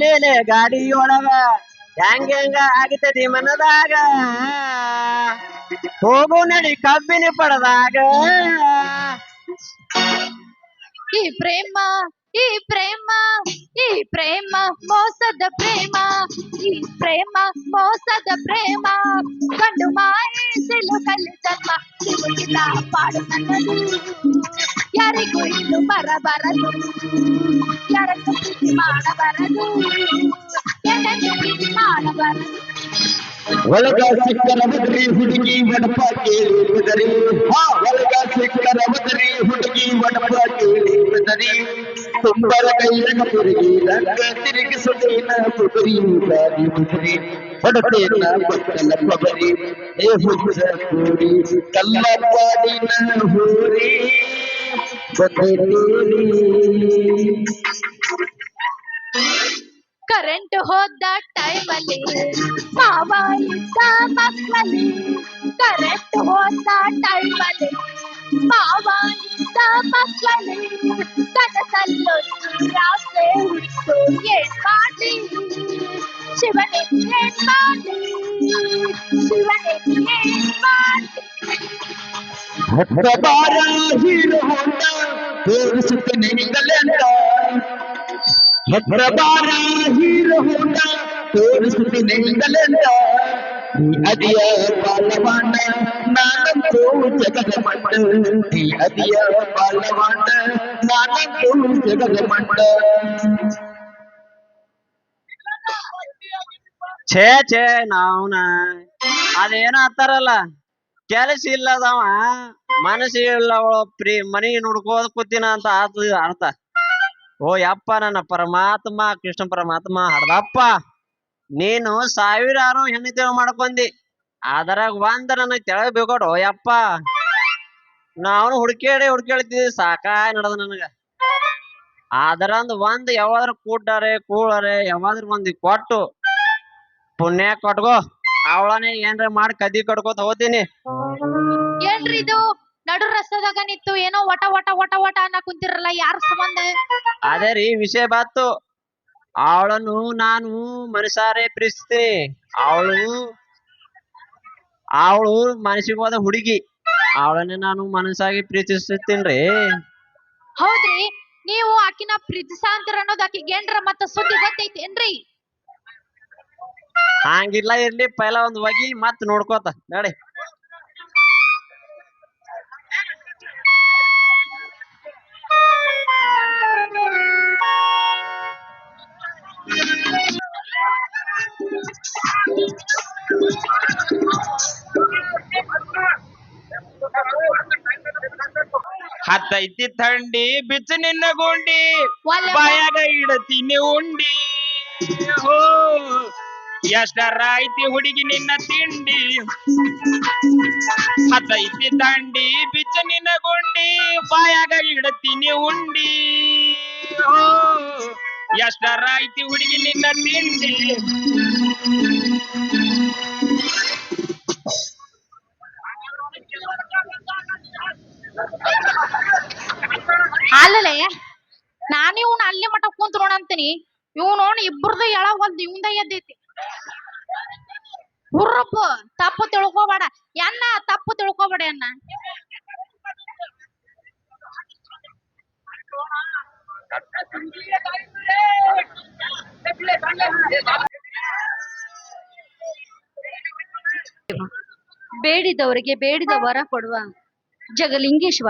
ಲೇಲೆ ಗಾಡಿಯೊಳಗ. ಹೆಂಗ ಹೆಂಗ ಆಗಿತದಿ ಮನದಾಗ? ಹೋಗು ನಡಿ ಕಬ್ಬಿನ ಪಡದಾಗ. ಈ ಪ್ರೇಮ ಈ ಪ್ರೇಮ ಈ ಪ್ರೇಮ ಮೋಸದ ಪ್ರೇಮ, ಈ ಪ್ರೇಮ ಮೋಸದ ಪ್ರೇಮ. ಕಂಡು ಮಾಯಿ ಸಿಲುಕಲ್ಲಿ ಜನ್ಮ ಸಿಗುತ್ತಿಲ್ಲ ಪಾಡು ನನ್ನದು. ಯಾರಿಗೂ ಇನ್ನು ಬರಬರದು ಯಾರನ್ನು ಪ್ರೀತಿ ಮಾಡಬಾರದು ಯಾರನ್ನು ಪ್ರೀತಿ ಮಾಡಬಾರದು ಒಳಗ ಸಿಕ್ಕರ ಬದರಿ ಹುಡುಗಿ ವಡಪ ಕೇಳಿ ಬದರಿ ಹಾ ಒಳಗ ಸಿಕ್ಕರ ಬದರಿ ಹುಡುಗಿ ವಡಪ ಕೇಳಿ ಬದರಿ ತುಂಬರ ಕೈಯನ ತಿರುಗಿ ರಂಗ ತಿರುಗಿಸುತ್ತೇನ ಬುಬರಿ ದಾರಿ ಬುಬರಿ ಹೊಡತೇನ ಬಕ್ಕಲ ಕೊಬರಿ ಏ ಹುಚ್ಚ ಕೂಡಿ ಕಲ್ಲ ಪಾಡಿನ ಹೂರಿ ಬದರಿ ಕರೆಂಟ್ ಹೋದ ಟೈಮಲ್ಲಿ ಮಾವ ಇದ್ದ ಮಕ್ಕಳಲ್ಲಿ ಕರೆಂಟ್ ಹೋದ ಟೈಮಲ್ಲಿ ಮಾವ ಇದ್ದ ಮಕ್ಕಳಲ್ಲಿ ಕನಸಲ್ಲೊಂದು ಆಸೆ ಹುಟ್ಟು ಏನ್ ಮಾಡ್ಲಿ ಶಿವನೇ ಏನ್ ಮಾಡ್ಲಿ ಶಿವನೇ ಏನ್ ಮಾಡ್ಲಿ ಹತ್ರ ಬಾರ ಹೀರೋ ಹೊಂಡ ತೋರಿಸುತ್ತೇನೆ ನಿಂಗಲೆಂದ ನಾನಂತೂ ಜಗದ ಜಗದ ಮಂಡ ಛೇ ಛೇ, ನಾವ್ನ. ಅದೇನ ಅಂತಾರಲ್ಲ ಕೆಲಸ ಇಲ್ಲದವ, ಮನಸ್ಸು ಇಲ್ಲವ ಪ್ರೀ ಮನಿ ನೋಡ್ಕೋದ್ ಕೂತಿನ ಅಂತ ಆತ ಅರ್ಥ. ಓ ಯಪ್ಪ ನನ್ನ ಪರಮಾತ್ಮ, ಕೃಷ್ಣ ಪರಮಾತ್ಮ ಹಡ್ದಪ್ಪ ನೀನು ಸಾವಿರಾರು ಹೆಣ್ಣಿತೇವ ಮಾಡ್ಕೊಂಡಿ. ಅದರಾಗ ಒಂದ ನನಗೆ ತೆಳಗ್ ಬೇಕೋಡು ಯಪ್ಪ ನಾನು ಹುಡ್ಕೇಡಿ ಹುಡ್ಕೇಳ್ತಿದ್ವಿ ಸಾಕಾಯ್ ನಡದ ನನಗ. ಅದರಂದ್ ಒಂದ್ ಯಾವಾದ್ರ ಕೂಡಾರೆ ಕೂಳರೆ, ಯಾವಾದ್ರ ಒಂದ್ ಕೊಟ್ಟು ಪುಣ್ಯ ಕೊಟ್ಕೋ. ಅವಳನೇ ಏನ್ರ ಮಾಡಿ ಕದಿ ಕಟ್ಕೋತ ಹೋತೀನಿ. ನಡು ರಸ್ತದಾಗ ನಿಂತು ಏನೋ ಒಟ ಒಟ ಒಟ ಒಟ ಅನ್ನ ಕುಂತಿರಲ್ಲ ಯಾರ ಸಂಬಂಧ? ಅದೇ ರೀ ವಿಷಯ ಬಾತು. ಅವಳನ್ನು ನಾನು ಮನಸಾರೆ ಪ್ರೀತಿಸ್ತೀನಿ ಅವಳು ಅವಳು ಮನಸ್ಸಿಗೆ ಹೋದ ಹುಡುಗಿ. ಅವಳನ್ನ ನಾನು ಮನಸ್ಸಾಗಿ ಪ್ರೀತಿಸುತ್ತೀನ್ರಿ ಹೌದ್ರಿ ನೀವು ಆಕಿನ ಪ್ರೀತಿಸಾಂತಿರ ಅನ್ನೋದು ಆಕಿಗೆ ಏನ್ರ ಮತ್ತ ಸುದ್ದಿ ಗೊತ್ತೈತಿ ಏನ್ರಿ ಹಂಗಿಲ್ಲ ಇರ್ಲಿ ಪೈಲ ಒಂದ್ ಹೋಗಿ ಮತ್ ನೋಡ್ಕೋತ ನಡಿ. ಹತ್ತೈತಿ ಥಂಡಿ ಬಿಚ್ಚ ನಿನ್ನ ಗುಂಡಿ ಒಲ್ಲೆ ಬಾಯಾಗ ಇಡತೀನಿ ಉಂಡಿ ಹೋ ಎಷ್ಟರ ಐತಿ ಹುಡುಗಿ ನಿನ್ನ ತಿಂಡಿ ಹತ್ತೈತಿ ಥಂಡಿ ಬಿಚ್ಚ ನಿನ್ನ ಗುಂಡಿ ಬಾಯಾಗ ಇಡತೀನಿ ಉಂಡಿ ಹೋ ಎಷ್ಟರ ಐತಿ ಹುಡುಗಿ ನಿನ್ನ ತಿಂಡಿ ನೋಡಂತೀನಿ ಇವ್ ನೋಡ್ ಇಬ್ರದು ಎಳ ಒಂದ್ ಇವಂದ ಎದ್ದೈತಿ. ಹುರ್ರಪ್ಪ, ತಪ್ಪು ತಿಳ್ಕೊಬೇಡ. ಎನ್ನ ತಪ್ಪು ತಿಳ್ಕೊಬೇಡ ಅನ್ನ ಬೇಡಿದವರಿಗೆ ಬೇಡಿದ ವರ ಕೊಡುವ ಜಗಲಿಂಗೇಶ್ವರ.